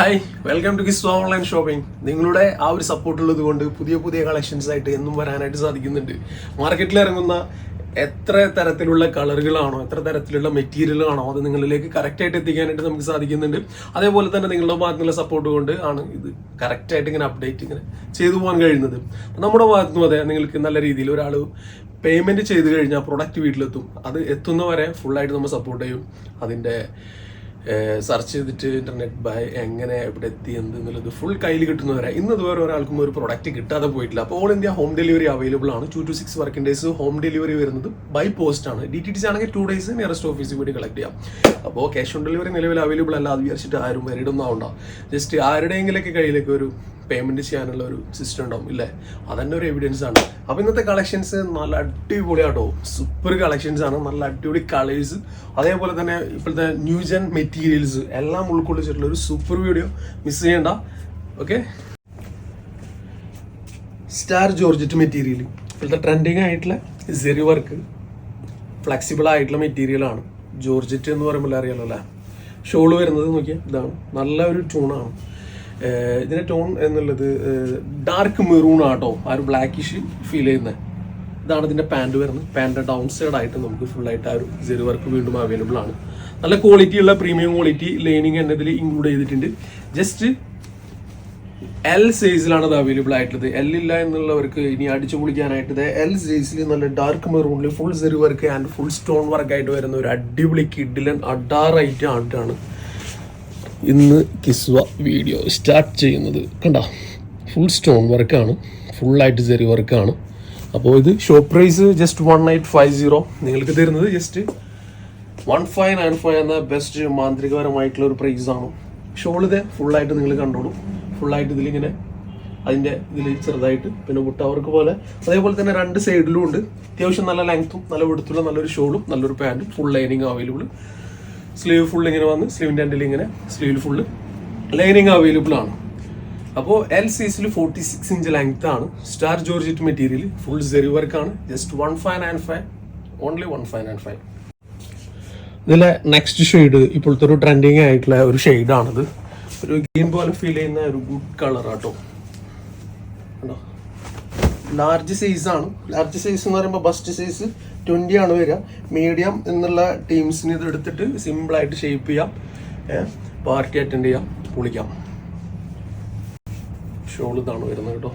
Hi welcome to Kiswa online shopping നിങ്ങളുടെ ആ ഒരു സപ്പോർട്ട് ഉള്ളത് കൊണ്ട് പുതിയ പുതിയ കളക്ഷൻസ് ആയിട്ട് എന്നും വരാനായിട്ട് സാധിക്കുന്നുണ്ട്. മാർക്കറ്റിൽ ഇറങ്ങുന്ന എത്ര തരത്തിലുള്ള കളറുകളാണോ എത്ര തരത്തിലുള്ള മെറ്റീരിയലുകളാണോ അത് നിങ്ങളിലേക്ക് കറക്റ്റായിട്ട് എത്തിക്കാനായിട്ട് നമുക്ക് സാധിക്കുന്നുണ്ട്. അതേപോലെ തന്നെ നിങ്ങളുടെ ഭാഗത്തുനിന്നുള്ള സപ്പോർട്ട് കൊണ്ട് ആണ് ഇത് കറക്റ്റായിട്ട് ഇങ്ങനെ അപ്ഡേറ്റ് ഇങ്ങനെ ചെയ്തു പോകാൻ കഴിയുന്നത്. നമ്മുടെ ഭാഗത്തുനിന്നും അതെ നിങ്ങൾക്ക് നല്ല രീതിയിൽ ഒരാൾ പേയ്മെന്റ് ചെയ്ത് കഴിഞ്ഞാൽ പ്രൊഡക്റ്റ് വീട്ടിലെത്തും. അത് എത്തുന്നവരെ ഫുള്ളായിട്ട് നമ്മൾ സപ്പോർട്ട് ചെയ്യും. അതിന്റെ സെർച്ച് ചെയ്തിട്ട് ഇന്റർനെറ്റ് ബൈ എങ്ങനെ എവിടെ എത്തി എന്ത് എന്നുള്ളത് ഫുൾ കയ്യിൽ കിട്ടുന്നവരെ. ഇന്ന് ഇതുവരെ ഒരാൾക്കും ഒരു പ്രൊഡക്റ്റ് കിട്ടാതെ പോയിട്ടില്ല. അപ്പോൾ all India home delivery available ആണ്. Two to six working days home delivery വരുന്നത് ബൈ പോസ്റ്റ് ആണ്. ഡി ടി ടി ആണെങ്കിൽ ടു ഡേയ്സ് നിയറസ്റ്റ് ഓഫീസിൽ പോയി കളക്ട് ചെയ്യാം. അപ്പോൾ ക്യാഷ് ഓൺ ഡെലിവറി നിലവിൽ അവൈലബിൾ അല്ല. അത് വിചാരിച്ചിട്ട് ആരും വരിടൊന്നും ആവണ്ട. ജസ്റ്റ് ആരുടെയെങ്കിലൊക്കെ കയ്യിലേക്ക് ഒരു പേയ്മെന്റ് ചെയ്യാനുള്ള ഒരു സിസ്റ്റം ഉണ്ടാവും ഇല്ലേ? അതന്നെ ഒരു എവിഡൻസ് ആണ്. അപ്പോൾ ഇന്നത്തെ കളക്ഷൻസ് നല്ല അടിപൊളിയാട്ടോ. സൂപ്പർ കളക്ഷൻസ് ആണ്. നല്ല അടിപൊളി കളേഴ്സ് അതേപോലെ തന്നെ ഇപ്പോഴത്തെ ന്യൂജൻ മെറ്റീരിയൽസ് എല്ലാം ഉൾക്കൊള്ളിച്ചിട്ടുള്ള ഒരു സൂപ്പർ വീഡിയോ മിസ് ചെയ്യണ്ട. ഓക്കെ സ്റ്റാർ ജോർജറ്റ് മെറ്റീരിയൽ ഇപ്പോഴത്തെ ട്രെൻഡിങ് ആയിട്ടുള്ള സെറി വർക്ക് ഫ്ലെക്സിബിൾ ആയിട്ടുള്ള മെറ്റീരിയലാണ് ജോർജറ്റ് എന്ന് പറയുമ്പോൾ അറിയാലോ അല്ലേ? ഷോൾ വരുന്നത് നോക്കിയാൽ ഇതാണ്. നല്ല ഒരു ടൂണാണ് ഇതിന്റെ ടോൺ എന്നുള്ളത് ഡാർക്ക് മെറൂൺ ആട്ടോ ആ ഒരു ബ്ലാക്കിഷ് ഫീൽ ചെയ്യുന്നത് ഇതാണ് ഇതിന്റെ പാന്റ് വരുന്നത്. പാന്റ് ഡൗൺ സൈഡ് ആയിട്ട് നമുക്ക് ഫുൾ ആയിട്ട് ആ ഒരു ജെറി വർക്ക് വീണ്ടും അവൈലബിൾ ആണ്. നല്ല ക്വാളിറ്റി ഉള്ള പ്രീമിയം ക്വാളിറ്റി ലൈനിങ് തന്നെ ഇതിൽ ഇൻക്ലൂഡ് ചെയ്തിട്ടുണ്ട്. ജസ്റ്റ് എൽ സൈസിലാണ് ഇത് അവൈലബിൾ ആയിട്ടുള്ളത്. എൽ ഇല്ല എന്നുള്ളവർക്ക് ഇനി അടിച്ചു പൊളിക്കാനായിട്ട് എൽ സൈസിൽ നല്ല dark മെറൂണിൽ full zari work and full stone work ആയിട്ട് വരുന്ന ഒരു അടിപൊളി കിഡിലൻ അഡാർ ഐറ്റം ആയിട്ടാണ് ഇന്ന് കിസ്വ വീഡിയോ സ്റ്റാർട്ട് ചെയ്യുന്നത് കണ്ട? ഫുൾ സ്റ്റോൺ വർക്കാണ് ഫുള്ളായിട്ട് ചെറിയ വർക്കാണ് അപ്പോൾ ഇത് shop price just one eight five zero നിങ്ങൾക്ക് തരുന്നത് just one five nine five എന്ന ബെസ്റ്റ് മാന്ത്രികപരമായിട്ടുള്ള ഒരു പ്രൈസ് ആണ്. ഷോൾ ഇത് ഫുള്ളായിട്ട് നിങ്ങൾ കണ്ടോളൂ. ഫുള്ളായിട്ട് ഇതിലിങ്ങനെ അതിന്റെ ഇതിൽ ചെറുതായിട്ട് പിന്നെ മുട്ടവർക്ക് പോലെ. അതേപോലെ തന്നെ രണ്ട് സൈഡിലും ഉണ്ട്. അത്യാവശ്യം നല്ല ലെങ്ത്തും നല്ല വെടുത്തുള്ള നല്ലൊരു ഷോളും നല്ലൊരു പാന്റും full lining available sleeve full ഇങ്ങനെ വന്ന് സ്ലീവിന്റെ എൻഡിൽ ഇങ്ങനെ സ്ലീവിൽ ഫുള്ള് ലൈനിങ് അവൈലബിൾ ആണ്. അപ്പോൾ എൽ സീസിൽ ഫോർട്ടി സിക്സ് ഇഞ്ച് ലെങ്ത് ആണ്. Star georgette material full zari ആണ്. Just one five nine five only one five nine five ഇതിലെ നെക്സ്റ്റ് ഷെയ്ഡ് ഇപ്പോഴത്തെ ഒരു ട്രെൻഡിങ് ആയിട്ടുള്ള ഒരു ഷെയ്ഡാണിത് ഒരു ഗ്രീൻ പോലെ ഫീൽ ചെയ്യുന്ന ഒരു ഗുഡ് കളർ ആട്ടോ. ലാർജ് സൈസ് ആണ്. ലാർജ് സൈസ് എന്ന് പറയുമ്പോൾ ബസ്റ്റ് സൈസ് ട്വന്റി ആണ് വരിക. മീഡിയം എന്നുള്ള ടീംസിന് ഇത് എടുത്തിട്ട് സിമ്പിളായിട്ട് ഷേപ്പ് ചെയ്യാം. പാർട്ടി അറ്റൻഡ് ചെയ്യാം. കുളിക്കാം ഷോൾ ഇതാണ് വരുന്നത് കേട്ടോ.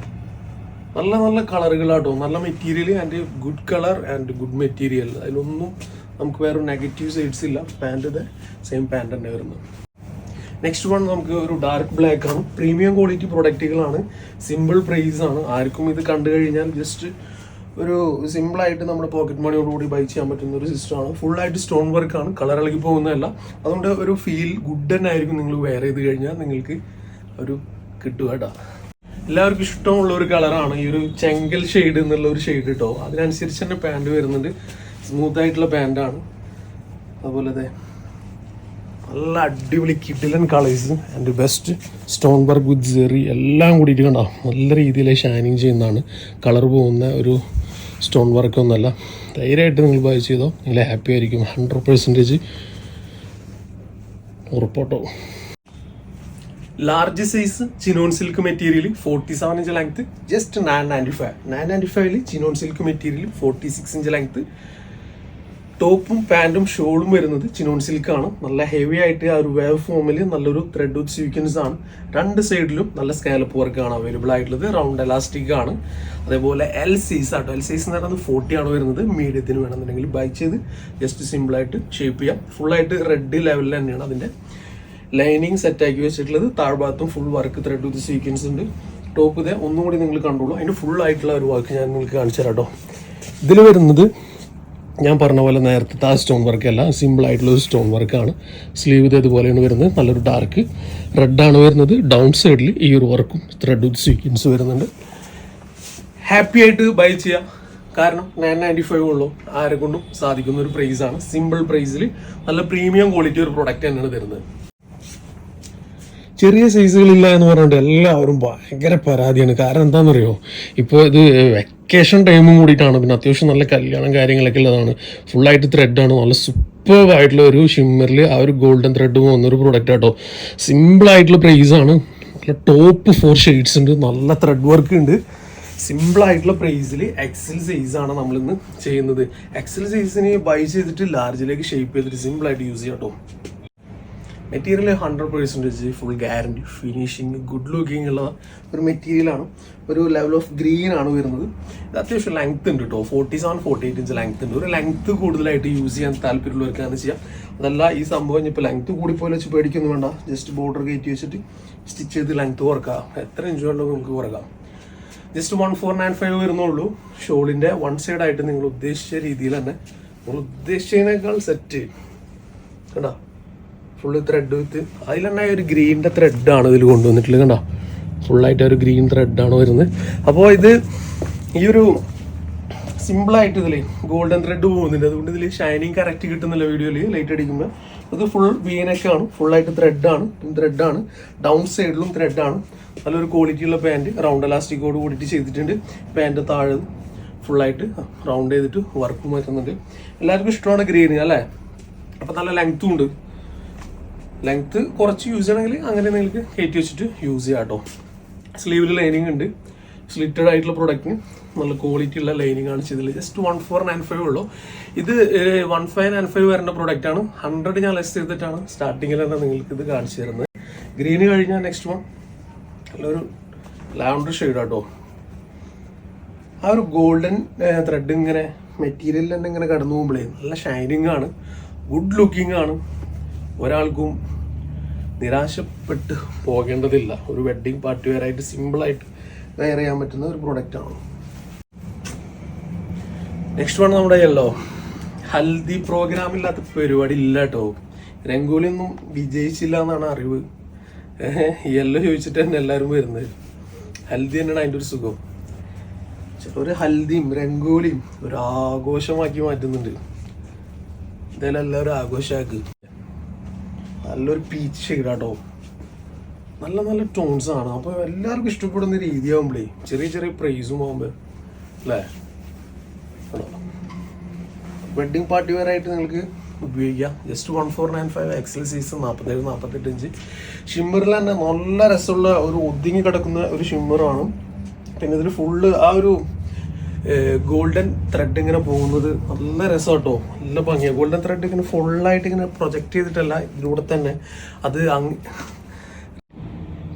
നല്ല നല്ല കളറുകളാട്ടോ നല്ല material and good colour and good material അതിലൊന്നും നമുക്ക് വേറെ നെഗറ്റീവ് സൈഡ്സ് ഇല്ല. പാന്റ് ഇത് സെയിം പാന്റ് തന്നെ വരുന്നത്. നെക്സ്റ്റ് വൺ നമുക്ക് ഒരു ഡാർക്ക് ബ്ലാക്ക് ആണ്. പ്രീമിയം ക്വാളിറ്റി പ്രൊഡക്റ്റുകളാണ് സിമ്പിൾ പ്രൈസ് ആണ്. ആർക്കും ഇത് കണ്ടു കഴിഞ്ഞാൽ ജസ്റ്റ് ഒരു സിമ്പിൾ ആയിട്ട് നമ്മുടെ പോക്കറ്റ് മണിയോടുകൂടി ബൈ ചെയ്യാൻ പറ്റുന്ന ഒരു സിസ്റ്റമാണ് ഫുൾ ആയിട്ട് സ്റ്റോൺ വർക്ക് ആണ്. കളർ ഇളകി പോകുന്നതല്ല. അതുകൊണ്ട് ഒരു ഫീൽ ഗുഡ് തന്നെ ആയിരിക്കും നിങ്ങൾ വെയർ ചെയ്ത് കഴിഞ്ഞാൽ നിങ്ങൾക്ക് ഒരു കിട്ടുക കേട്ടോ. എല്ലാവർക്കും ഇഷ്ടമുള്ള ഒരു കളറാണ് ഈ ഒരു ചെങ്കൽ ഷെയ്ഡ് എന്നുള്ള ഒരു ഷെയ്ഡ് കേട്ടോ അതിനനുസരിച്ച് തന്നെ പാന്റ് വരുന്നുണ്ട്. സ്മൂത്ത് ആയിട്ടുള്ള പാന്റാണ് അതുപോലെ തന്നെ നല്ല അടിപൊളി കിഡിലൻ colours and best stone work with zari എല്ലാം കൂടിയിട്ട് കണ്ടോ? നല്ല രീതിയിൽ ഷൈനിങ് ചെയ്യുന്നതാണ്. കളർ പോകുന്ന ഒരു സ്റ്റോൺ വർക്ക് ഒന്നല്ല ധൈര്യമായിട്ട് നിങ്ങൾ ബൈ ചെയ്തോ. നിങ്ങൾ ഹാപ്പി ആയിരിക്കും. Hundred percentage ഉറപ്പോട്ടോ. Large size chinon silk material forty seven inch length just nine ninety five nine ninety ഫൈവിൽ chinon silk material forty six inch length ടോപ്പും പാന്റും ഷോളും വരുന്നത് ചിനോൺ സിൽക്ക് ആണ് നല്ല ഹെവി ആയിട്ട് ആ ഒരു വേവ് ഫോമിൽ നല്ലൊരു ത്രെഡ് വിത്ത് സ്വീക്വൻസ് ആണ് രണ്ട് സൈഡിലും നല്ല സ്കാലപ്പ് വർക്കാണ് അവൈലബിൾ ആയിട്ടുള്ളത്. റൗണ്ട് എലാസ്റ്റിക് ആണ്. അതേപോലെ എൽ സൈസ് ആട്ടോ. എൽ സീസ് എന്ന് പറയുന്നത് ഫോർട്ടി ആണ് വരുന്നത്. മീഡിയത്തിന് വേണമെന്നുണ്ടെങ്കിൽ ബൈ ചെയ്ത് ജസ്റ്റ് സിമ്പിളായിട്ട് ഷേപ്പ് ചെയ്യാം. ഫുൾ ആയിട്ട് റെഡ് ലെവലിൽ തന്നെയാണ് അതിന്റെ ലൈനിങ് സെറ്റാക്കി വെച്ചിട്ടുള്ളത്. താഴ്ഭാഗത്തും full work thread with sequence ഉണ്ട് ടോപ്പ് ഇതേ ഒന്നുകൂടി നിങ്ങൾ കണ്ടോളൂ. അതിന്റെ ഫുൾ ആയിട്ടുള്ള ഒരു വർക്ക് ഞാൻ നിങ്ങൾക്ക് കാണിച്ചു തരാം കേട്ടോ ഇതിൽ വരുന്നത് ഞാൻ പറഞ്ഞ പോലെ നേരത്തെ ആ സ്റ്റോൺ വർക്ക് അല്ല സിമ്പിൾ ആയിട്ടുള്ള ഒരു സ്റ്റോൺ വർക്കാണ് സ്ലീവ് ഇതേതുപോലെയാണ് വരുന്നത് നല്ലൊരു ഡാർക്ക് റെഡാണ് വരുന്നത് ഡൗൺ സൈഡിൽ ഈ ഒരു വർക്കും ത്രെഡ് വിത്ത് സീക്വൻസ് വരുന്നുണ്ട്. ഹാപ്പി ആയിട്ട് ബൈ ചെയ്യാം. കാരണം നയൻ നയന്റി ഫൈവ് ഉള്ളൂ. ആരെ കൊണ്ടും സാധിക്കുന്ന ഒരു പ്രൈസാണ് സിമ്പിൾ പ്രൈസിൽ നല്ല പ്രീമിയം ക്വാളിറ്റി ഒരു പ്രൊഡക്റ്റ് തന്നെയാണ് തരുന്നത്. ചെറിയ സൈസുകളില്ല എന്ന് പറഞ്ഞിട്ട് എല്ലാവരും ഭയങ്കര പരാതിയാണ്. കാരണം എന്താണെന്നറിയോ? ഇപ്പോൾ ഇത് വെക്കേഷൻ ടൈമും കൂടിയിട്ടാണ്. പിന്നെ അത്യാവശ്യം നല്ല കല്യാണം കാര്യങ്ങളൊക്കെ ഉള്ളതാണ്. ഫുള്ളായിട്ട് ത്രെഡാണ് നല്ല സൂപ്പർ ആയിട്ടുള്ള ഒരു ഷിമ്മറിൽ ആ ഒരു ഗോൾഡൻ ത്രെഡ് വന്നൊരു പ്രൊഡക്റ്റ് ആട്ടോ. സിമ്പിളായിട്ടുള്ള പ്രൈസ് ആണ്. നല്ല ടോപ്പ് ഫോർ ഷെയ്ഡ്സ് ഉണ്ട്. നല്ല ത്രെഡ് വർക്ക് ഉണ്ട്. സിമ്പിളായിട്ടുള്ള പ്രൈസിൽ എക്സൽ സൈസാണ് ഇന്ന് ചെയ്യുന്നത്. എക്സൽ സൈസിന് ബൈ ചെയ്തിട്ട് ലാർജിലേക്ക് ഷേപ്പ് ചെയ്തിട്ട് സിമ്പിളായിട്ട് യൂസ് ചെയ്യാം കേട്ടോ material hundred percentage full guarantee finishing good looking ഉള്ള ഒരു മെറ്റീരിയലാണ് ഒരു ലെവൽ ഓഫ് ഗ്രീൻ ആണ് വരുന്നത്. ഇത് അത്യാവശ്യം ലെങ്ത് ഉണ്ട് കേട്ടോ forty seven forty eight inch length ഉണ്ട്. ഒരു ലെങ്ത് കൂടുതലായിട്ട് യൂസ് ചെയ്യാൻ താല്പര്യമുള്ളവർക്കാണ് ചെയ്യാം. അതല്ല ഈ സംഭവം ഇപ്പോൾ ലെങ്ത് കൂടിപ്പോലെ വെച്ച് പേടിക്കൊന്നും വേണ്ട. ജസ്റ്റ് ബോർഡർ കയറ്റി വെച്ചിട്ട് സ്റ്റിച്ച് ചെയ്ത് ലെങ്ത് കുറക്കാം. എത്ര ഇഞ്ച് വേണ്ടോ നമുക്ക് കുറക്കാം. Just one four nine five വരുന്നുള്ളൂ. ഷോളിന്റെ വൺ സൈഡായിട്ട് നിങ്ങൾ ഉദ്ദേശിച്ച രീതിയിൽ തന്നെ. നിങ്ങൾ ഉദ്ദേശിച്ചതിനേക്കാൾ സെറ്റ് കണ്ടോ? ഫുള്ള് ത്രെഡ് വിത്ത് അതിലുണ്ടായ ഒരു ഗ്രീനിന്റെ ത്രെഡാണ് ഇതിൽ കൊണ്ടുവന്നിട്ടുള്ളത് കണ്ടോ? ഫുള്ളായിട്ട് ഒരു ഗ്രീൻ ത്രെഡാണ് വരുന്നത്. അപ്പോൾ ഇത് ഈ ഒരു സിമ്പിളായിട്ട് ഇതിൽ ഗോൾഡൻ ത്രെഡ് പോകുന്നുണ്ട്. അതുകൊണ്ട് ഇതിൽ ഷൈനിങ് കറക്റ്റ് കിട്ടുന്നില്ല വീഡിയോയിൽ ലൈറ്റ് അടിക്കുമ്പോൾ ഇത് ഫുൾ വീനക്കാണ് ഫുള്ളായിട്ട് ത്രെഡാണ് ത്രെഡാണ് ഡൗൺ സൈഡിലും ത്രെഡാണ് നല്ലൊരു ക്വാളിറ്റിയുള്ള പാന്റ് റൗണ്ട് എലാസ്റ്റിക്കോട് കൂടിയിട്ട് ചെയ്തിട്ടുണ്ട്. പാന്റ് താഴെ ഫുള്ളായിട്ട് റൗണ്ട് ചെയ്തിട്ട് വർക്ക് മാറ്റുന്നുണ്ട്. എല്ലാവർക്കും ഇഷ്ടമാണ് ഗ്രീൻ അല്ലേ? അപ്പം നല്ല ലെങ്ത്തും ഉണ്ട്. ലെങ്ത് കുറച്ച് യൂസ് ചെയ്യണമെങ്കിൽ അങ്ങനെ നിങ്ങൾക്ക് കയറ്റി വെച്ചിട്ട് യൂസ് ചെയ്യാം കേട്ടോ സ്ലീവിൽ ലൈനിങ് ഉണ്ട്. സ്ലിറ്റഡ് ആയിട്ടുള്ള പ്രൊഡക്റ്റിന് നല്ല ക്വാളിറ്റി ഉള്ള ലൈനിങ് ആണ് ചെയ്തത് just one four nine five ഉള്ളൂ. ഇത് വൺ ഫൈവ് നയൻ ഫൈവ് വരേണ്ട പ്രൊഡക്റ്റ് ആണ്. ഹൺഡ്രഡ് ഞാൻ ലെസ് ചെയ്തിട്ടാണ് സ്റ്റാർട്ടിങ്ങിൽ തന്നെ നിങ്ങൾക്ക് ഇത് കാണിച്ചു തരുന്നത്. ഗ്രീന് കഴിഞ്ഞാൽ നെക്സ്റ്റ് വൺ നല്ലൊരു ലാവണ്ടർ ഷെയ്ഡ് കേട്ടോ ആ ഒരു ഗോൾഡൻ ത്രെഡ് ഇങ്ങനെ മെറ്റീരിയലിൽ തന്നെ ഇങ്ങനെ കടന്നു പോകുമ്പോഴേ നല്ല ഷൈനിങ് ആണ്. ഗുഡ് ലുക്കിംഗ് ആണ്. ഒരാൾക്കും നിരാശപ്പെട്ട് പോകേണ്ടതില്ല. ഒരു വെഡ്ഡിങ് പാർട്ടി വെയർ ആയിട്ട് സിമ്പിളായിട്ട് വെയർ ചെയ്യാൻ പറ്റുന്ന ഒരു പ്രൊഡക്റ്റ് ആണ്. നെക്സ്റ്റ് വൺ നമ്മുടെ യെല്ലോ ഹൽദി പ്രോഗ്രാം ഇല്ലാത്ത പരിപാടി ഇല്ല കേട്ടോ രംഗോലി ഒന്നും വിജയിച്ചില്ല എന്നാണ് അറിവ്. യെല്ലോ ചോദിച്ചിട്ട് തന്നെ എല്ലാവരും വരുന്നത്. ഹൽദി തന്നെയാണ് അതിന്റെ ഒരു സുഖം. ഒരു ഹൽദിയും രംഗോലിയും ഒരു ആഘോഷമാക്കി മാറ്റുന്നുണ്ട്. എന്തായാലും എല്ലാവരും ആഘോഷമാക്ക്. നല്ലൊരു പീച്ച് കേട്ടോ നല്ല നല്ല ടോൺസ് ആണ്. അപ്പോൾ എല്ലാവർക്കും ഇഷ്ടപ്പെടുന്ന രീതിയാവുമ്പോഴേ ചെറിയ ചെറിയ പ്രൈസും ആകുമ്പോൾ അല്ലേ? വെഡ്ഡിങ് പാർട്ടി വെയർ ആയിട്ട് നിങ്ങൾക്ക് ഉപയോഗിക്കാം. Just one four nine five XL size നാൽപ്പത്തേഴ് നാൽപ്പത്തെട്ട് ഇഞ്ച്. ഷിമ്മറിൽ തന്നെ നല്ല രസമുള്ള ഒരു ഒതുങ്ങി കിടക്കുന്ന ഒരു ഷിമ്മറാണ് പിന്നെ ഇതിൽ ഫുള്ള് ആ ഒരു ഗോൾഡൻ ത്രെഡ് ഇങ്ങനെ പോകുന്നത് നല്ല രസം കേട്ടോ നല്ല ഭംഗിയാണ് ഗോൾഡൻ ത്രെഡ് ഇങ്ങനെ ഫുള്ളായിട്ട് ഇങ്ങനെ പ്രൊജക്റ്റ് ചെയ്തിട്ടല്ല ഇതിലൂടെ തന്നെ അത്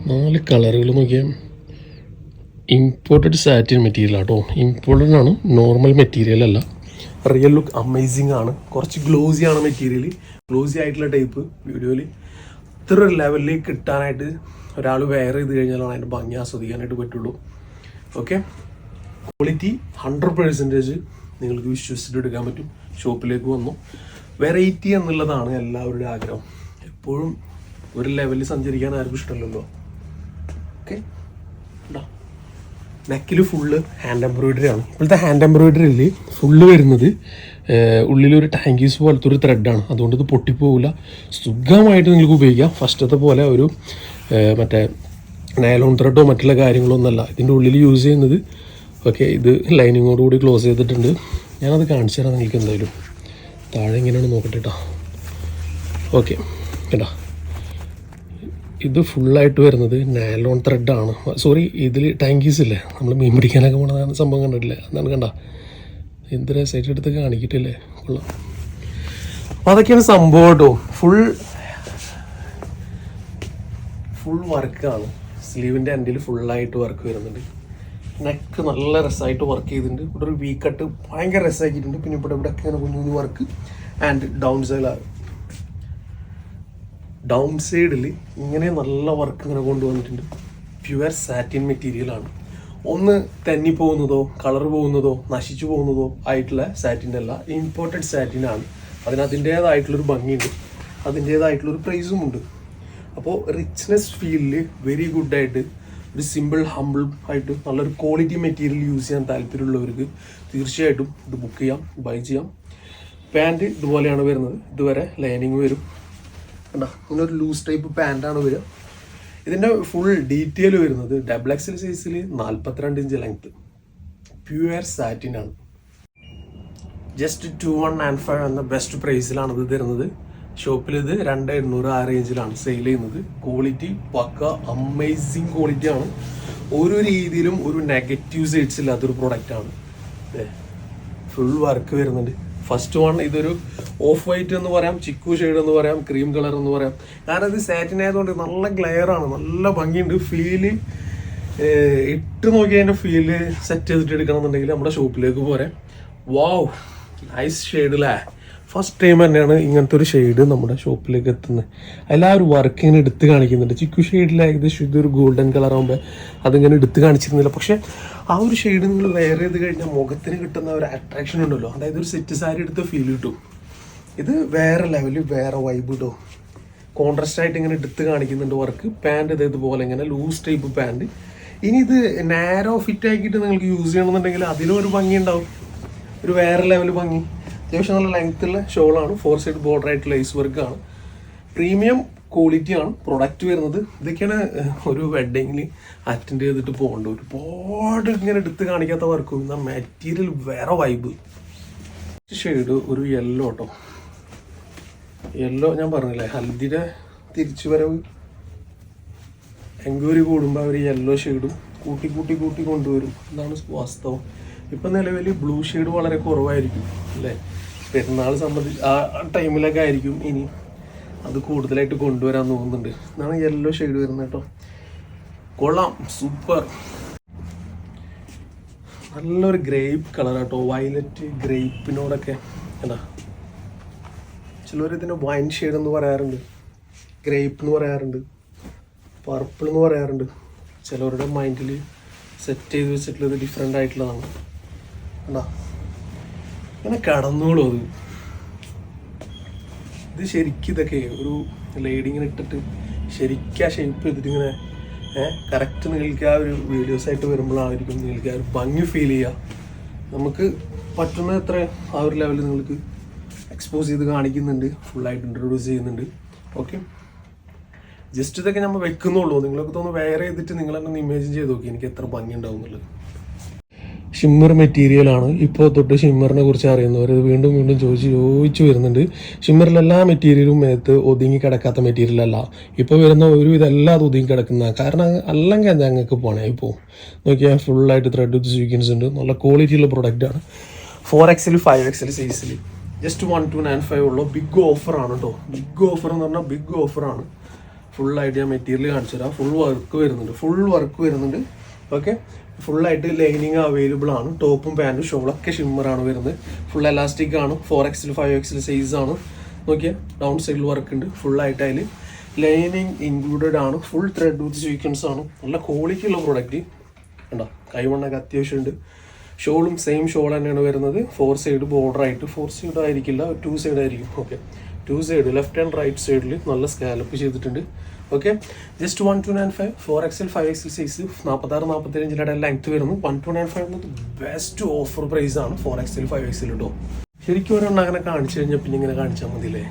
നാല് കളറുകൾ നോക്കിയാൽ ഇമ്പോർട്ടഡ് സാറ്റിൻ മെറ്റീരിയൽ ആട്ടോ. ഇമ്പോർട്ടഡ് ആണ് നോർമൽ മെറ്റീരിയൽ അല്ല. റിയൽ ലുക്ക് അമേസിങ് ആണ്. കുറച്ച് ഗ്ലോസി ആണ് മെറ്റീരിയൽ ഗ്ലോസി ആയിട്ടുള്ള ടൈപ്പ് വീഡിയോയിൽ ഇത്ര ലെവലിൽ കിട്ടാനായിട്ട് ഒരാൾ വെയർ ചെയ്ത് കഴിഞ്ഞാലാണ് അതിന്റെ ഭംഗി ആസ്വദിക്കാനായിട്ട് പറ്റുള്ളൂ. ഓക്കെ ക്വാളിറ്റി ഹൺഡ്രഡ് പെർസെന്റേജ് നിങ്ങൾക്ക് വിശ്വസിച്ചിട്ട് എടുക്കാൻ പറ്റും. ഷോപ്പിലേക്ക് വന്നു. വെറൈറ്റി എന്നുള്ളതാണ് എല്ലാവരുടെയും ആഗ്രഹം. എപ്പോഴും ഒരു ലെവലിൽ സഞ്ചരിക്കാൻ ആർക്കും ഇഷ്ടമല്ലല്ലോ. ഓക്കെ നെക്കിൽ ഫുള്ള് ഹാൻഡ് എംബ്രോയിഡറി ആണ്. ഇപ്പോഴത്തെ ഹാൻഡ് എംബ്രോയിഡറിയിൽ ഫുള്ള് വരുന്നത് ഉള്ളിലൊരു ടാങ്കീസ് പോലത്തെ ഒരു ത്രെഡാണ് അതുകൊണ്ട് ഇത് പൊട്ടിപ്പോവില്ല സുഖമായിട്ട് നിങ്ങൾക്ക് ഉപയോഗിക്കാം. ഫസ്റ്റത്തെ പോലെ ഒരു മറ്റേ നയലോൺ ത്രെഡോ മറ്റുള്ള കാര്യങ്ങളോ ഒന്നല്ല ഇതിന്റെ ഉള്ളിൽ യൂസ് ചെയ്യുന്നത് ഓക്കെ ഇത് ലൈനിങ്ങോട് കൂടി ക്ലോസ് ചെയ്തിട്ടുണ്ട്. ഞാനത് കാണിച്ചു തരാം നിങ്ങൾക്ക് എന്തായാലും. താഴെ എങ്ങനെയാണ് നോക്കട്ടെ കേട്ടോ ഓക്കെ കേട്ടോ ഇത് ഫുള്ളായിട്ട് വരുന്നത് നാലോൺ ത്രെഡാണ് സോറി ഇതിൽ ടാങ്കീസ് ഇല്ലേ? നമ്മൾ മീൻ പിടിക്കാനൊക്കെ പോണതാണ് സംഭവം കണ്ടിട്ടില്ലേ? അതാണ് കണ്ട? എന്തൊരു സൈറ്റ് എടുത്ത് കാണിക്കിട്ടില്ലേ? കൊള്ളാം. അപ്പോൾ അതൊക്കെയാണ് സംഭവം കേട്ടോ ഫുൾ ഫുൾ വർക്കാണ് സ്ലീവിന്റെ എൻഡിൽ ഫുള്ളായിട്ട് വർക്ക് വരുന്നുണ്ട്. നെക്ക് നല്ല രസമായിട്ട് വർക്ക് ചെയ്തിട്ടുണ്ട്. ഇവിടെ ഒരു വീ കട്ട് ഭയങ്കര രസമാക്കിയിട്ടുണ്ട് പിന്നെ ഇവിടെ ഇവിടെ ഇങ്ങനെ കുഞ്ഞു കുഞ്ഞു work and down side down സൈഡിൽ ഇങ്ങനെ നല്ല വർക്ക് ഇങ്ങനെ കൊണ്ടുവന്നിട്ടുണ്ട്. പ്യുവർ സാറ്റിൻ മെറ്റീരിയൽ ആണ്. ഒന്ന് തന്നി പോകുന്നതോ കളർ പോകുന്നതോ നശിച്ചു പോകുന്നതോ ആയിട്ടുള്ള സാറ്റിന്റെ അല്ല. ഇമ്പോർട്ടന്റ് സാറ്റിൻ ആണ്. അതിന് അതിന്റേതായിട്ടുള്ളൊരു ഭംഗിയുണ്ട്. അതിന്റേതായിട്ടുള്ളൊരു പ്രൈസും ഉണ്ട്. അപ്പോൾ റിച്ച്നെസ് ഫീലിൽ വെരി ഗുഡായിട്ട് ഒരു സിമ്പിൾ ഹമ്പിൾ ആയിട്ട് നല്ലൊരു ക്വാളിറ്റി മെറ്റീരിയൽ യൂസ് ചെയ്യാൻ താല്പര്യമുള്ളവർക്ക് തീർച്ചയായിട്ടും ഇത് ബുക്ക് ചെയ്യാം ബൈ ചെയ്യാം. പാന്റ് ഇതുപോലെയാണ് വരുന്നത്. ഇതുവരെ ലൈനിങ് വരും. കണ്ടോ? ഇങ്ങനെ ഒരു ലൂസ് ടൈപ്പ് പാന്റാണ് വരിക. ഇതിന്റെ ഫുൾ ഡീറ്റെയിൽ വരുന്നത് ഡബിൾ എക്സൽ സൈസിൽ നാൽപ്പത്തിരണ്ട് ഇഞ്ച് ലെങ്ത്ത് പ്യുവർ സാറ്റിൻ ആണ്. Just two one nine five എന്ന ബെസ്റ്റ് പ്രൈസിലാണ് ഇത് തരുന്നത്. ഷോപ്പിൽ ഇത് രണ്ട് എണ്ണൂറ് ആ റേഞ്ചിലാണ് സെയിൽ ചെയ്യുന്നത്. ക്വാളിറ്റി പക്ക അമേസിങ് ക്വാളിറ്റി ആണ്. ഒരു രീതിയിലും ഒരു നെഗറ്റീവ് സൈഡ്സ് ഇല്ലാത്തൊരു പ്രൊഡക്റ്റ് ആണ്. ഫുൾ വർക്ക് വരുന്നുണ്ട്. ഫസ്റ്റ് വൺ ഇതൊരു ഓഫ് വൈറ്റ് എന്ന് പറയാം ചിക്കു ഷെയ്ഡ് എന്ന് പറയാം ക്രീം കളർ എന്ന് പറയാം. കാരണം ഇത് സാറ്റിൻ ആയതുകൊണ്ട് നല്ല ഗ്ലെയർ ആണ്. നല്ല ഭംഗിയുണ്ട്. ഫീൽ ഇട്ട് നോക്കി അതിന്റെ ഫീൽ സെറ്റ് ചെയ്തിട്ട് എടുക്കണം എന്നുണ്ടെങ്കിൽ നമ്മുടെ ഷോപ്പിലേക്ക് പോരാം. വാവ് നൈസ് ഷെയ്ഡ് അല്ലേ ഫസ്റ്റ് ടൈം തന്നെയാണ് ഇങ്ങനത്തെ ഒരു ഷെയ്ഡ് നമ്മുടെ ഷോപ്പിലേക്ക് എത്തുന്നത് അതിൽ ആ ഒരു വർക്ക് ഇങ്ങനെ എടുത്ത് കാണിക്കുന്നുണ്ട്. ചിക്കു ഷെയ്ഡിൽ ഏകദേശം ഇതൊരു ഗോൾഡൻ കളർ ആകുമ്പോൾ അതിങ്ങനെ എടുത്ത് കാണിച്ചിരുന്നില്ല. പക്ഷെ ആ ഒരു ഷെയ്ഡ് നിങ്ങൾ വെയർ ചെയ്ത് കഴിഞ്ഞാൽ മുഖത്തിന് കിട്ടുന്ന ഒരു അട്രാക്ഷൻ ഉണ്ടല്ലോ. അതായത് ഒരു സെറ്റ് സാരി എടുത്ത ഫീൽ കിട്ടും. ഇത് വേറെ ലെവലിൽ വേറെ വൈബ് കിട്ടും കോൺട്രാസ്റ്റ് ആയിട്ട് ഇങ്ങനെ എടുത്ത് കാണിക്കുന്നുണ്ട് വർക്ക് പാന്റ് ഇതേതുപോലെ ഇങ്ങനെ ലൂസ് ടൈപ്പ് പാന്റ് ഇനി ഇത് നാരോ ഫിറ്റ് ആക്കിയിട്ട് നിങ്ങൾക്ക് യൂസ് ചെയ്യണമെന്നുണ്ടെങ്കിൽ അതിലും ഒരു ഭംഗി ഉണ്ടാവും. ഒരു വേറെ ലെവൽ ഭംഗി. അത്യാവശ്യം നല്ല ലെങ്ത് ഉള്ള ഷോളാണ് ഫോർ സൈഡ് ബോർഡർ ആയിട്ടുള്ള ഐസ് വർക്ക് ആണ്. പ്രീമിയം ക്വാളിറ്റി ആണ് പ്രൊഡക്റ്റ് വരുന്നത്. ഇതൊക്കെയാണ് ഒരു വെഡിങ്ങിൽ അറ്റൻഡ് ചെയ്തിട്ട് പോകേണ്ടത് ഒരുപാട് ഇങ്ങനെ എടുത്ത് കാണിക്കാത്ത വർക്കും എന്നാൽ മെറ്റീരിയൽ വേറെ വൈബ് ഷെയ്ഡ് ഒരു യെല്ലോ കേട്ടോ യെല്ലോ ഞാൻ പറഞ്ഞില്ലേ ഹൽദിയുടെ തിരിച്ചു വരവ് എൻക്വയറി കൂടുമ്പോൾ അവർ യെല്ലോ ഷെയ്ഡും കൂട്ടി കൂട്ടി കൂട്ടി കൊണ്ടുവരും. അതാണ് വാസ്തവം. ഇപ്പം നിലവിൽ ബ്ലൂ ഷെയ്ഡ് വളരെ കുറവായിരിക്കും അല്ലേ? പെരുന്നാൾ സംബന്ധിച്ച് ആ ടൈമിലൊക്കെ ആയിരിക്കും ഇനി. അത് കൂടുതലായിട്ട് കൊണ്ടുവരാൻ തോന്നുന്നുണ്ട്. ഇതാണ് യെല്ലോ ഷെയ്ഡ് വരുന്നത് കേട്ടോ. കൊള്ളാം. സൂപ്പർ നല്ലൊരു ഗ്രേപ്പ് കളർ കേട്ടോ. വയലറ്റ് ഗ്രേപ്പിനോടൊക്കെ എന്താ ചിലർ ഇതിനെ വൈൻ ഷെയ്ഡ് എന്ന് പറയാറുണ്ട്. ഗ്രേപ്പ് എന്ന് പറയാറുണ്ട്. പർപ്പിൾ എന്ന് പറയാറുണ്ട്. ചിലവരുടെ മൈൻഡിൽ സെറ്റ് ചെയ്ത് വെച്ചിട്ടുള്ളത് ഡിഫറെന്റ് ആയിട്ടുള്ളതാണ്. കണ്ടാ? ഇങ്ങനെ കടന്നോളൂ അത്. ഇത് ശരിക്കും ഇതൊക്കെ ഒരു ലേഡി ഇങ്ങനെ ഇട്ടിട്ട് ശരിക്കും ആ ഷേപ്പ് ചെയ്തിട്ട് ഇങ്ങനെ കറക്റ്റ് നിങ്ങൾക്ക് ഒരു വീഡിയോസ് ആയിട്ട് വരുമ്പോഴായിരിക്കും നിങ്ങൾക്ക് ഒരു ഭംഗി ഫീൽ ചെയ്യുക. നമുക്ക് പറ്റുന്ന എത്ര ആ ഒരു ലെവലിൽ നിങ്ങൾക്ക് എക്സ്പോസ് ചെയ്ത് കാണിക്കുന്നുണ്ട്. ഫുള്ളായിട്ട് ഇൻട്രൊഡ്യൂസ് ചെയ്യുന്നുണ്ട്. ഓക്കെ ജസ്റ്റ് ഇതൊക്കെ നമ്മൾ വെക്കുന്നുള്ളൂ. നിങ്ങളൊക്കെ തോന്നുന്നു വെയർ ചെയ്തിട്ട് നിങ്ങൾ തന്നെ ഇമേജിൻ ചെയ്ത് നോക്കി. എനിക്ക് എത്ര ഭംഗി ഉണ്ടാവും എന്നുള്ളത്. ഷിമ്മർ മെറ്റീരിയൽ ആണ്. ഇപ്പോൾ തൊട്ട് ഷിമ്മറിനെ കുറിച്ച് അറിയുന്നവർ ഇത് വീണ്ടും വീണ്ടും ചോദിച്ച് ചോദിച്ചു വരുന്നുണ്ട്. ഷിമ്മറിൽ എല്ലാ മെറ്റീരിയലും മേത്ത് ഒതുങ്ങി കിടക്കാത്ത മെറ്റീരിയൽ അല്ല. ഇപ്പോൾ വരുന്ന ഒരു ഇതെല്ലാം അത് ഒതുങ്ങി കിടക്കുന്ന കാരണം അല്ലെങ്കിൽ അങ്ങക്ക് പോണേ ഇപ്പോൾ നോക്കിയാൽ ഫുള്ളായിട്ട് ത്രെഡ് വിത്ത് സ്വീക്കൻസ് ഉണ്ട് നല്ല ക്വാളിറ്റിയുള്ള ആണ്. ഫോർ എക്സിൽ ഫൈവ് എക്സിൽ സൈസിൽ just one two nine five ഉള്ളൂ ബിഗ് ഓഫറാണ് കേട്ടോ ബിഗ് ഓഫർ എന്ന് പറഞ്ഞാൽ ബിഗ് ഓഫർ ഓഫറാണ് ഫുള്ളായിട്ട് ഞാൻ മെറ്റീരിയൽ കാണിച്ചു തരാം ഫുൾ വർക്ക് വരുന്നുണ്ട്. ഫുൾ വർക്ക് വരുന്നുണ്ട്. ഓക്കെ ഫുള്ളായിട്ട് ലൈനിങ് അവൈലബിൾ ആണ്. ടോപ്പും പാന്റും ഷോളൊക്കെ ഷിമ്മറാണ് വരുന്നത്. ഫുൾ എലാസ്റ്റിക് ആണ്. Four XL five XL size ആണ്. നോക്കിയാൽ ഡൗൺ സൈഡിൽ വർക്ക് ഉണ്ട്. ഫുള്ളായിട്ട് അതിൽ ലൈനിങ് ഇൻക്ലൂഡഡ് ആണ്. ഫുൾ ത്രെഡ് വിത്ത് സീക്വൻസ് ആണ്. നല്ല ക്വാളിറ്റി ഉള്ള പ്രോഡക്റ്റ് കണ്ടോ? കൈവണ്ണൊക്കെ അത്യാവശ്യമുണ്ട് ഷോളും സെയിം ഷോൾ തന്നെയാണ് വരുന്നത്. ഫോർ സൈഡ് ബോർഡർ ആയിട്ട്. ഫോർ സൈഡ് ആയിരിക്കില്ല. ടു സൈഡ് ആയിരിക്കും. Okay two side left and right സൈഡിൽ നല്ല സ്കാലപ്പ് ചെയ്തിട്ടുണ്ട്. Okay just one two nine five four XL five XL size നാൽപ്പത്താറ് നാൽപ്പത്തേഴ് ഇഞ്ചിലൂടെ ലെങ്ത് വരുന്നു. വൺ ടു നയൻ ഫൈവ് എന്നത് ബെസ്റ്റ് ഓഫർ പ്രൈസ് ആണ്. ഫോർ എക്സൽ ഫൈവ് എക്സൽ കേട്ടോ ശരിക്കും ഒരെണ്ണം അങ്ങനെ കാണിച്ചു കഴിഞ്ഞാൽ പിന്നെ ഇങ്ങനെ കാണിച്ചാൽ മതിയല്ലേ?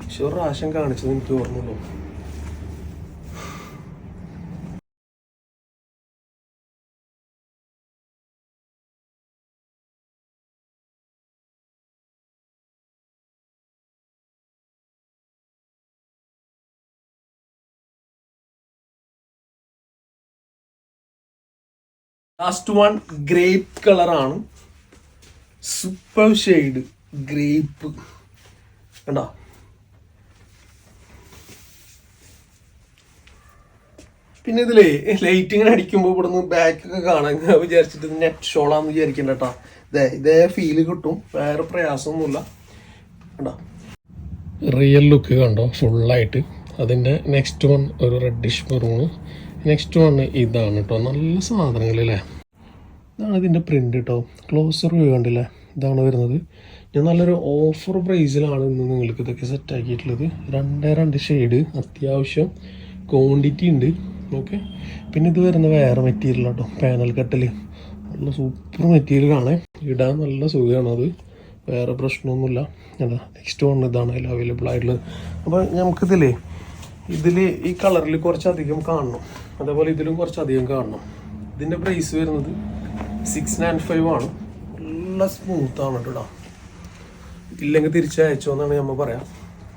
പക്ഷെ ഒരു പ്രാവശ്യം കാണിച്ചത് എനിക്ക് ഓർമ്മയുള്ളൂ. ലാസ്റ്റ് വൺ ഗ്രേപ്പ് കളറാണ് സൂപ്പർ ഷെയ്ഡ് ഗ്രേപ്പ് കണ്ടോ? പിന്നെ ഇതിലേ ലൈറ്റ് ഇങ്ങനെ അടിക്കുമ്പോൾ ബാക്ക് ഒക്കെ കാണാൻ വിചാരിച്ചിട്ട് നെറ്റ് ഷോളാന്ന് വിചാരിക്കണ്ട കേട്ടോ ഇതേ ഇതേ ഫീൽ കിട്ടും. വേറെ പ്രയാസമൊന്നുമില്ല. കണ്ടോ? റിയൽ ലുക്ക് കണ്ടോ? ഫുള്ളായിട്ട് അതിന്റെ നെക്സ്റ്റ് വൺ ഒരു റെഡിഷ് മെറൂണ് നെക്സ്റ്റ് വൺ ഇതാണ് കേട്ടോ നല്ല സാധനങ്ങളല്ലേ? ഇതാണ് ഇതിന്റെ പ്രിന്റ് കേട്ടോ ക്ലോസർ വ്യൂ കണ്ടില്ലേ? ഇതാണ് വരുന്നത്. ഞാൻ നല്ലൊരു ഓഫർ പ്രൈസിലാണ് ഇന്ന് നിങ്ങൾക്ക് ഇതൊക്കെ സെറ്റാക്കിയിട്ടുള്ളത് രണ്ടേ രണ്ട് ഷെയ്ഡ് അത്യാവശ്യം ക്വാണ്ടിറ്റി ഉണ്ട്. ഓക്കെ പിന്നെ ഇത് വരുന്ന വേറെ മെറ്റീരിയൽ കേട്ടോ പാനൽ കട്ടൽ നല്ല സൂപ്പർ മെറ്റീരിയൽ മെറ്റീരിയലാണ് ഇടാൻ നല്ല സുഖമാണ് അത്. വേറെ പ്രശ്നമൊന്നുമില്ല. അതാ നെക്സ്റ്റ് വൺ ഇതാണ് അതിൽ അവൈലബിൾ ആയിട്ടുള്ളത്. അപ്പോൾ നമുക്കിതിലേ ഇതിൽ ഈ കളറിൽ കുറച്ചധികം കാണണം. അതേപോലെ ഇതിലും കുറച്ചധികം കാണണം. ഇതിന്റെ പ്രൈസ് വരുന്നത് സിക്സ് നയൻ ഫൈവ് ആണ്. നല്ല സ്മൂത്ത് ആണ് കേട്ടോ. ഇല്ലെങ്കിൽ തിരിച്ചയച്ചോ എന്നാണ് നമ്മൾ പറയാം.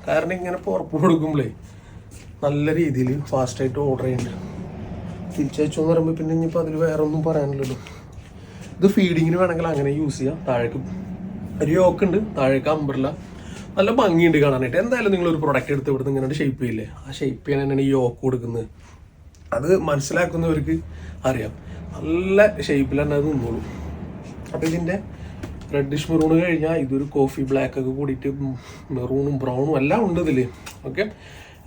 കാരണം ഇങ്ങനെ പുറപ്പ് കൊടുക്കുമ്പോഴേ നല്ല രീതിയിൽ ഫാസ്റ്റായിട്ട് ഓർഡർ ചെയ്യുന്നുണ്ട് തിരിച്ചയച്ചു എന്ന് പറയുമ്പോൾ പിന്നെ ഇനിയിപ്പോൾ അതിൽ വേറെ ഒന്നും പറയാനില്ലല്ലോ. ഇത് ഫീഡിങ്ങിന് വേണമെങ്കിൽ അങ്ങനെ യൂസ് ചെയ്യാം. താഴേക്ക് ഒരു യോക്ക് ഉണ്ട്. താഴേക്ക് അമ്പറില്ല നല്ല ഭംഗിയുണ്ട് കാണാനായിട്ട്. എന്തായാലും നിങ്ങളൊരു പ്രൊഡക്റ്റ് എടുത്ത് ഇവിടുന്ന് ഇങ്ങനെ ഷേപ്പ് ചെയ്യില്ലേ? ആ ഷേപ്പ് ചെയ്യാൻ തന്നെയാണ് ഈ യോക്ക് കൊടുക്കുന്നത്. അത് മനസ്സിലാക്കുന്നവർക്ക് അറിയാം. നല്ല തന്നെ അത് നിന്നോളൂ. അപ്പോൾ ഇതിന്റെ റെഡിഷ് മെറൂൺ കഴിഞ്ഞാൽ ഇതൊരു കോഫി ബ്ലാക്ക് ഒക്കെ കൂടിയിട്ട് മെറൂണും ബ്രൗണും എല്ലാം ഉണ്ട് ഇതിൽ ഓക്കെ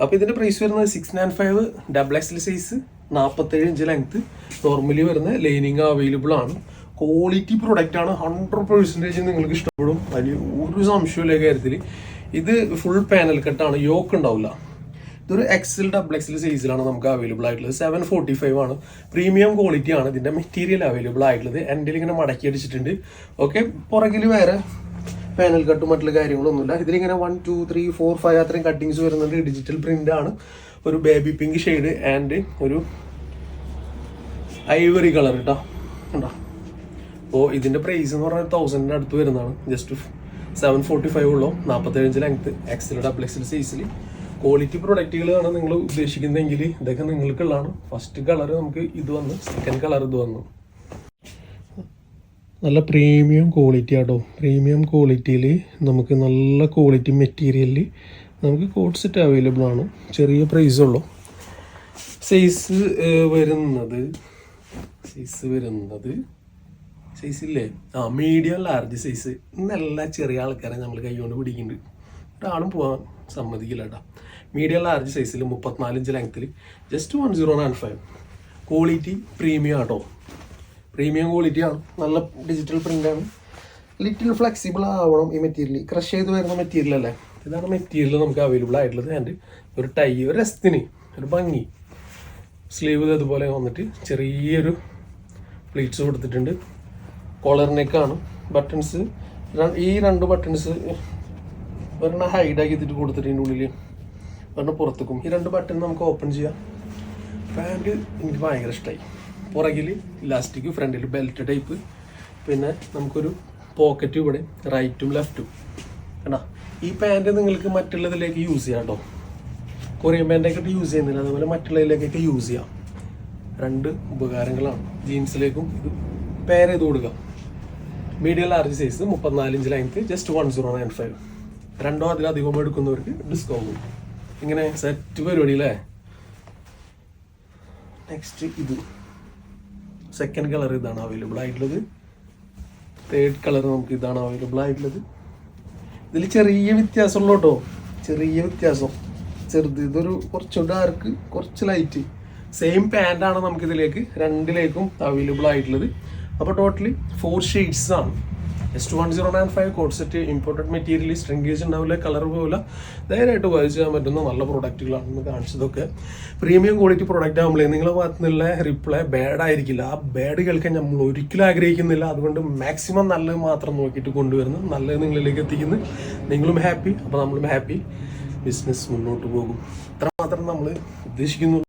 അപ്പോൾ ഇതിന്റെ പ്രൈസ് വരുന്നത് six nine five double XL size നാൽപ്പത്തേഴ് ഇഞ്ച് ലെങ്ത്ത് നോർമലി വരുന്ന ലൈനിങ് അവൈലബിൾ ആണ്. ക്വാളിറ്റി പ്രൊഡക്റ്റ് ആണ്. ഹൺഡ്രഡ് പെർസെന്റേജ് നിങ്ങൾക്ക് ഇഷ്ടപ്പെടും. അതിൽ ഒരു സംശയമില്ല കാര്യത്തിൽ ഇത് ഫുൾ പാനൽ കട്ടാണ് യോക്ക് ഉണ്ടാവില്ല. ഇതൊരു എക്സൽ ഡബിൾ എക്സൽ സൈസിലാണ് നമുക്ക് അവൈലബിൾ ആയിട്ടുള്ളത്. സെവൻ ഫോർട്ടി ഫൈവ് ആണ്. പ്രീമിയം ക്വാളിറ്റി ആണ്. ഇതിന്റെ മെറ്റീരിയൽ അവൈലബിൾ ആയിട്ടുള്ളത്. എന്റെ ഇങ്ങനെ മടക്കി അടിച്ചിട്ടുണ്ട്. ഓക്കെ പുറകിൽ വേറെ പാനൽ കട്ടും മറ്റുള്ള കാര്യങ്ങളൊന്നുമില്ല. ഇതിലിങ്ങനെ one two three four five അത്രയും കട്ടിങ്സ് വരുന്നുണ്ട്. ഡിജിറ്റൽ പ്രിന്റ് ആണ്. ഒരു ബേബി പിങ്ക് ഷെയ്ഡ് ആൻഡ് ഒരു ഐവറി കളർ കേട്ടോ കണ്ടോ? അപ്പോൾ ഇതിന്റെ പ്രൈസ് എന്ന് പറഞ്ഞാൽ തൗസൻഡിന് അടുത്ത് വരുന്നതാണ്. ജസ്റ്റ് സെവൻ ഫോർട്ടി ഫൈവ് ഉള്ളൂ നാൽപ്പത്തേഴ് inch length XL double XL സൈസിൽ ക്വാളിറ്റി പ്രൊഡക്റ്റുകളാണ് നിങ്ങൾ ഉദ്ദേശിക്കുന്നതെങ്കിൽ ഇതൊക്കെ നിങ്ങൾക്കുള്ളതാണ്. ഫസ്റ്റ് കളർ നമുക്ക് ഇത് വന്നു സെക്കൻഡ് കളർ ഇത് വന്നു. നല്ല പ്രീമിയം ക്വാളിറ്റി ആട്ടോ. പ്രീമിയം ക്വാളിറ്റിയിൽ നമുക്ക് നല്ല ക്വാളിറ്റി മെറ്റീരിയലിൽ നമുക്ക് കോഡ് സെറ്റ് അവൈലബിൾ ആണ്. ചെറിയ പ്രൈസ് ഉള്ളൂ. സൈസ് വരുന്നത് സൈസ് വരുന്നത് സൈസ് ഇല്ലേ? ആ മീഡിയം ലാർജ് സൈസ് ഇന്നെല്ലാം ചെറിയ ആൾക്കാരെ നമ്മൾ കൈകൊണ്ട് പിടിക്കുന്നുണ്ട്. ഒരാളും പോകാൻ സമ്മതിക്കില്ല കേട്ടോ മീഡിയം ലാർജ് സൈസിൽ മുപ്പത്തിനാലിഞ്ച് ലെങ്ത്തിൽ just one zero nine five quality premium ആട്ടോ. പ്രീമിയം ക്വാളിറ്റി ആണ്. നല്ല ഡിജിറ്റൽ പ്രിന്റ് ആണ്. ലിറ്റിൽ ഫ്ലെക്സിബിൾ ആവണം ഈ മെറ്റീരിയൽ ക്രഷ് ചെയ്ത് വരുന്ന മെറ്റീരിയൽ അല്ലേ? ഇതാണ് മെറ്റീരിയൽ നമുക്ക് അവൈലബിൾ ആയിട്ടുള്ളത്. ആൻഡ് ഒരു ടൈ ഒരു രസത്തിന് ഒരു ഭംഗി. സ്ലീവ് അതുപോലെ വന്നിട്ട് ചെറിയൊരു പ്ലീറ്റ്സ് കൊടുത്തിട്ടുണ്ട്. കോളറിനേക്കാണ് നെക്കാണ് ബട്ടൺസ് ഈ രണ്ട് ബട്ടൺസ് ഒരെണ്ണം ആക്കി ഇതിട്ട് കൊടുത്തിട്ടുണ്ട് ഉള്ളിൽ ഒരെണ്ണം പുറത്തേക്കും. ഈ രണ്ട് ബട്ടൺ നമുക്ക് ഓപ്പൺ ചെയ്യാം. പാന്റ് എനിക്ക് ഭയങ്കര ഇഷ്ടമായി പുറകിൽ ഇലാസ്റ്റിക് ഫ്രണ്ടിൽ ബെൽറ്റ് ടൈപ്പ് പിന്നെ നമുക്കൊരു പോക്കറ്റ് ഇവിടെ റൈറ്റും ലെഫ്റ്റും കണ്ടാ? ഈ പാന്റ് നിങ്ങൾക്ക് മറ്റുള്ളതിലേക്ക് യൂസ് ചെയ്യാം കേട്ടോ കൊറിയൻ പാന്റൊക്കെ യൂസ് ചെയ്യുന്നില്ല. അതുപോലെ മറ്റുള്ളതിലേക്കൊക്കെ യൂസ് ചെയ്യാം. രണ്ട് ഉപകാരങ്ങളാണ്. ജീൻസിലേക്കും ഇത് പെയർ ചെയ്ത് കൊടുക്കാം. മീഡിയം ലാർജ് സൈസ് മുപ്പത്തിനാല് inch length just one zero nine five രണ്ടോ അതിലധികമോ എടുക്കുന്നവർക്ക് ഡിസ്കൗണ്ട് ഇങ്ങനെ സെറ്റ് പരിപാടി അല്ലേ നെക്സ്റ്റ് ഇത് സെക്കൻഡ് കളർ ഇതാണ് അവൈലബിൾ ആയിട്ടുള്ളത്. തേർഡ് കളർ നമുക്ക് ഇതാണ് അവൈലബിൾ ആയിട്ടുള്ളത്. ഇതിൽ ചെറിയ വ്യത്യാസമുള്ളൂ കേട്ടോ. ചെറിയ വ്യത്യാസം. ചെറുത് ഇതൊരു കുറച്ച് ഡാർക്ക് കുറച്ച് ലൈറ്റ് സെയിം പാന്റാണ് നമുക്കിതിലേക്ക് രണ്ടിലേക്കും അവൈലബിൾ ആയിട്ടുള്ളത്. അപ്പോൾ ടോട്ടലി ഫോർ ഷെയ്ഡ്സ് ആണ്. Just one zero nine five code set important material shrinkage ഉണ്ടാവില്ല കളർ പോവില്ല. ധൈര്യമായിട്ട് വായിച്ച് ചെയ്യാൻ പറ്റുന്ന നല്ല പ്രൊഡക്റ്റുകളാണെന്ന് കാണിച്ചതൊക്കെ. പ്രീമിയം ക്വാളിറ്റി പ്രൊഡക്റ്റ് ആകുമ്പോൾ നിങ്ങളെ ഭാഗത്തു നിന്നുള്ള റിപ്ലൈ ബാഡ് ആയിരിക്കില്ല. ആ ബാഡ് കേൾക്കാൻ നമ്മൾ ഒരിക്കലും ആഗ്രഹിക്കുന്നില്ല. അതുകൊണ്ട് മാക്സിമം നല്ലത് മാത്രം നോക്കിയിട്ട് കൊണ്ടുവരുന്നു. നല്ലത് നിങ്ങളിലേക്ക് എത്തിക്കുന്നു. നിങ്ങളും ഹാപ്പി അപ്പോൾ നമ്മളും ഹാപ്പി ബിസിനസ് മുന്നോട്ട് പോകും. ഇത്ര മാത്രം നമ്മൾ ഉദ്ദേശിക്കുന്നു.